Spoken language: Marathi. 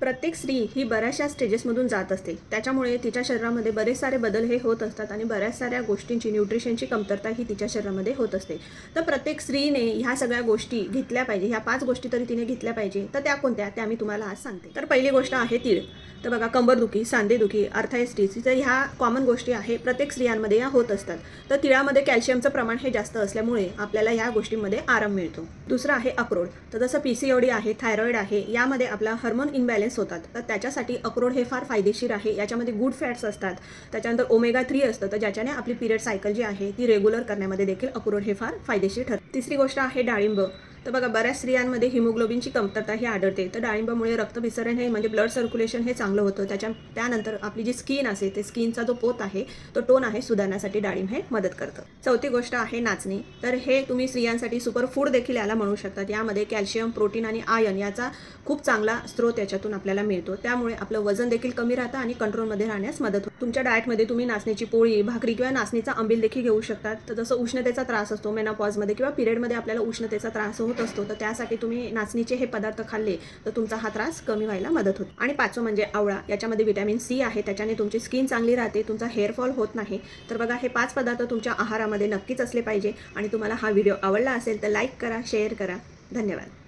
प्रत्येक स्त्री ही बऱ्याचशा स्टेजेसमधून जात असते. त्याच्यामुळे तिच्या शरीरामध्ये बरेच सारे बदल हे होत असतात आणि बऱ्याच साऱ्या गोष्टींची न्यूट्रिशनची कमतरता ही तिच्या शरीरामध्ये होत असते. तर प्रत्येक स्त्रीने ह्या सगळ्या गोष्टी घेतल्या पाहिजे ह्या पाच गोष्टी तरी तिने घेतल्या पाहिजे. तर त्या कोणत्या? त्या मी तुम्हाला आज सांगते. तर पहिली गोष्ट आहे तीळ. तर बघा कंबरदुखी सांधेदुखी अर्थायस्टिस तर ह्या कॉमन गोष्टी आहे प्रत्येक स्त्रियांमध्ये या होत असतात. तर तिळामध्ये कॅल्शियमचं प्रमाण हे जास्त असल्यामुळे आपल्याला ह्या गोष्टींमध्ये आराम मिळतो. दुसरं आहे अक्रोड. तर जसं पी सी ओडी आहे थायरॉईड आहे यामध्ये आपला हार्मोन इनबॅलन्स होतात. तर त्याच्यासाठी अक्रोड हे फार फायदेशीर आहे. याच्यामध्ये गुड फॅट्स असतात. त्याच्यानंतर ओमेगा थ्री असतं. तर ज्याच्याने आपली पिरियड सायकल जी आहे ती रेग्युलर करण्यामध्ये देखील अक्रोड हे फार फायदेशीर ठरतं. तिसरी गोष्ट आहे डाळिंब. तर बघा बऱ्याच स्त्रियांमध्ये हिमोग्लोबिनची कमतरता ही आढळते. तर डाळिंबामुळे रक्तभिसरण हे म्हणजे ब्लड सर्क्युलेशन हे चांगलं होतं. त्याच्या त्यानंतर आपली जी स्किन असेल ते स्किनचा जो पोत आहे तो टोन आहे सुधारण्यासाठी डाळिंब हे मदत करतं. चौथी गोष्ट आहे नाचणी. तर हे तुम्ही स्त्रियांसाठी सुपर फूड देखील याला म्हणू शकतात यामध्ये कॅल्शियम प्रोटीन आणि आयन याचा खूप चांगला स्रोत याच्यातून आपल्याला मिळतो. त्यामुळे आपलं वजन देखील कमी राहतं आणि कंट्रोलमध्ये राहण्यास मदत होते. तुमच्या डाएटमध्ये तुम्ही नाचण्याची पोळी भाकरी किंवा नाचणीचा आंबील देखील घेऊ शकतात. तर जसं उष्णतेचा त्रास असतो मेनापॉजमध्ये किंवा पिरियडमध्ये आपल्याला उष्णतेचा त्रास होत असतो तर त्यासाठी तुम्ही नाचणीचे हे पदार्थ खाल्ले तर तुमचा हा त्रास कमी व्हायला मदत होते. आणि पाचवं म्हणजे आवळा याच्यामध्ये विटॅमिन सी आहे त्याच्याने तुमची स्किन चांगली राहते तुमचा हेअरफॉल होत नाही. तर बघा हे पाच पदार्थ तुमच्या आहारामध्ये नक्कीच असले पाहिजे. आणि तुम्हाला हा व्हिडिओ आवडला असेल तर लाईक करा शेअर करा. धन्यवाद.